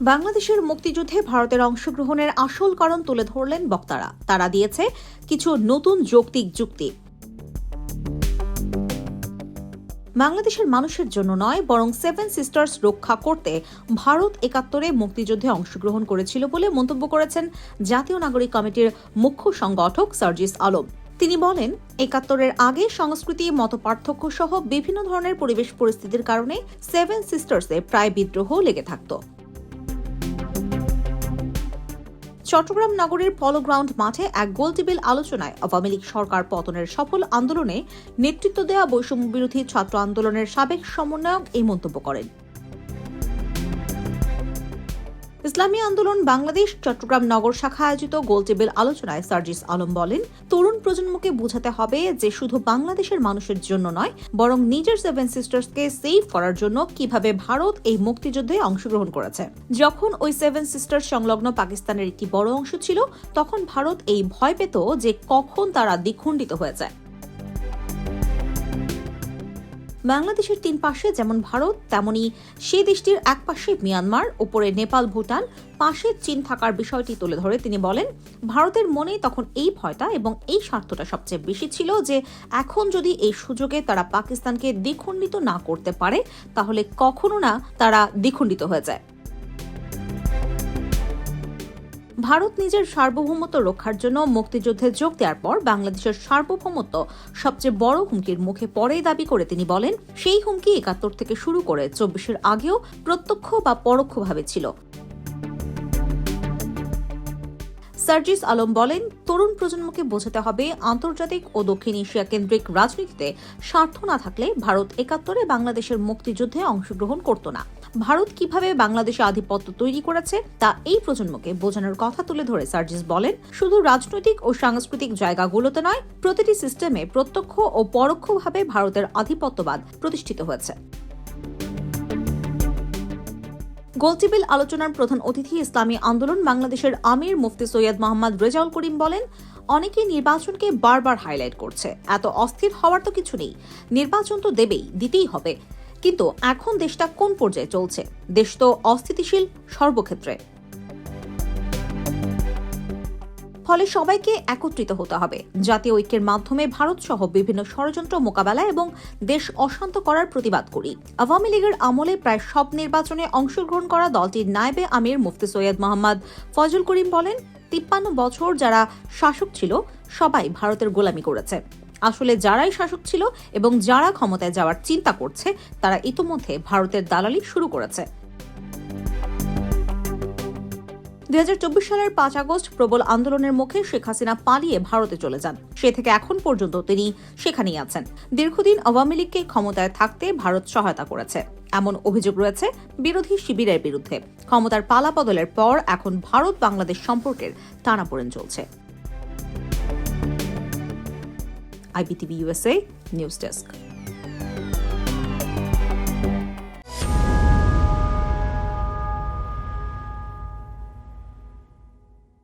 বাংলাদেশের মুক্তিযুদ্ধে ভারতের অংশগ্রহণের আসল কারণ তুলে ধরলেন বক্তারা। তারা দিয়েছে কিছু নতুন যৌক্তিক যুক্তি। বাংলাদেশের মানুষের জন্য নয়, বরং সেভেন সিস্টার্স রক্ষা করতে ভারত একাত্তরে মুক্তিযুদ্ধে অংশগ্রহণ করেছিল বলে মন্তব্য করেছেন জাতীয় নাগরিক কমিটির মুখ্য সংগঠক সার্জিস আলম। তিনি বলেন, একাত্তরের আগে সংস্কৃতি মত পার্থক্য সহ বিভিন্ন ধরনের পরিবেশ পরিস্থিতির কারণে সেভেন সিস্টার্সে প্রায় বিদ্রোহ লেগে থাকত। চট্টগ্রাম নগরের পলো গ্রাউন্ড মাঠে এক গোলটেবিল আলোচনায় আওয়ামী লীগ সরকার পতনের সফল আন্দোলনে নেতৃত্ব দেওয়া বৈষম্য বিরোধী ছাত্র আন্দোলনের সাবেক সমন্বয়ক এই মন্তব্য করেন। ইসলামী আন্দোলন বাংলাদেশ, চট্টগ্রাম নগর শাখা আয়োজিত গোলটেবিল আলোচনায় সার্জিস আলম বলেন, তরুণ প্রজন্মকে বোঝাতে হবে যে শুধু বাংলাদেশের মানুষের জন্য নয়, বরং নিজের সেভেন সিস্টার্সকে সেভ করার জন্য কীভাবে ভারত এই মুক্তিযুদ্ধে অংশগ্রহণ করেছে। যখন ওই সেভেন সিস্টার্স সংলগ্ন পাকিস্তানের একটি বড় অংশ ছিল, তখন ভারত এই ভয় পেত যে কখন তারা দ্বিখণ্ডিত হয়ে যায়। বাংলাদেশের তিন পাশে যেমন ভারত তেমনই সে দেশটির এক পাশে মিয়ানমার, ওপরে নেপাল, ভুটান। পাশে চীন থাকার বিষয়টি তুলে ধরে তিনি বলেন, ভারতের মনে তখন এই ভয়টা এবং এই স্বার্থটা সবচেয়ে বেশি ছিল যে এখন যদি এই সুযোগে তারা পাকিস্তানকে দ্বিখণ্ডিত না করতে পারে, তাহলে কখনো না তারা দ্বিখণ্ডিত হয়ে যায়। ভারত নিজের সার্বভৌমত্ব রক্ষার জন্য মুক্তিযুদ্ধে যোগ দেওয়ার পর বাংলাদেশের সার্বভৌমত্ব সবচেয়ে বড় হুমকির মুখে পড়েই দাবি করে তিনি বলেন, সেই হুমকি একাত্তর থেকে শুরু করে চব্বিশের আগেও প্রত্যক্ষ বা পরোক্ষভাবে ছিল। সার্জিস আলম বলেন, তরুণ প্রজন্মকে বোঝাতে হবে আন্তর্জাতিক ও দক্ষিণ এশিয়া কেন্দ্রিক রাজনীতিতে স্বার্থ না থাকলে ভারত একাত্তরে বাংলাদেশের মুক্তিযুদ্ধে অংশগ্রহণ করত না। ভারত কীভাবে বাংলাদেশে আধিপত্য তৈরি করেছে তা এই প্রজন্মকে বোঝানোর কথা তুলে ধরে সার্জিস বলেন, শুধু রাজনৈতিক ও সাংস্কৃতিক জায়গাগুলোতে নয়, প্রতিটি সিস্টেমে প্রত্যক্ষ ও পরোক্ষভাবে ভারতের আধিপত্যবাদ প্রতিষ্ঠিত হয়েছে। গোলটিবিল আলোচনার প্রধান অতিথি ইসলামী আন্দোলন বাংলাদেশের আমির মুফতি সৈয়দ মোহাম্মদ রেজাউল করিম বলেন, অনেকেই নির্বাচনকে বারবার হাইলাইট করছে। এত অস্থির হওয়ার তো কিছু নেই। নির্বাচন তো দেবেই, দিতেই হবে। কিন্তু এখন দেশটা কোন পর্যায়ে চলছে? দেশ তো অস্থিতিশীল সর্বক্ষেত্রে। ফলে সবাইকে একত্রিত হতে হবে। জাতীয় ঐক্যের মাধ্যমে ভারত সহ বিভিন্ন ষড়যন্ত্র মোকাবেলা এবং দেশ অশান্ত করার প্রতিবাদ করি। আওয়ামী লীগের আমলে প্রায় সব নির্বাচনে অংশগ্রহণ করা দলটির নায়েবে আমির মুফতি সৈয়দ মোহাম্মদ ফজল করিম বলেন, তিপ্পান্ন বছর যারা শাসক ছিল, সবাই ভারতের গোলামি করেছে। আসলে যারাই শাসক ছিল এবং যারা ক্ষমতায় যাওয়ার চিন্তা করছে, তারা ইতোমধ্যে ভারতের দালালি শুরু করেছে। দুই হাজার চব্বিশ সালের পাঁচ আগস্ট প্রবল আন্দোলনের মুখে শেখ হাসিনা পালিয়ে ভারতে চলে যান। সে থেকে এখন পর্যন্ত তিনি সেখানেই আছেন। দীর্ঘদিন আওয়ামী লীগকে ক্ষমতায় থাকতে ভারত সহায়তা করেছে। এমন অভিযোগ রয়েছে বিরোধী শিবিরের বিরুদ্ধে। ক্ষমতার পালা বদলের পর এখন ভারত বাংলাদেশ সম্পর্কের টানাপোড়েন চলছে। IBTV USA News Desk.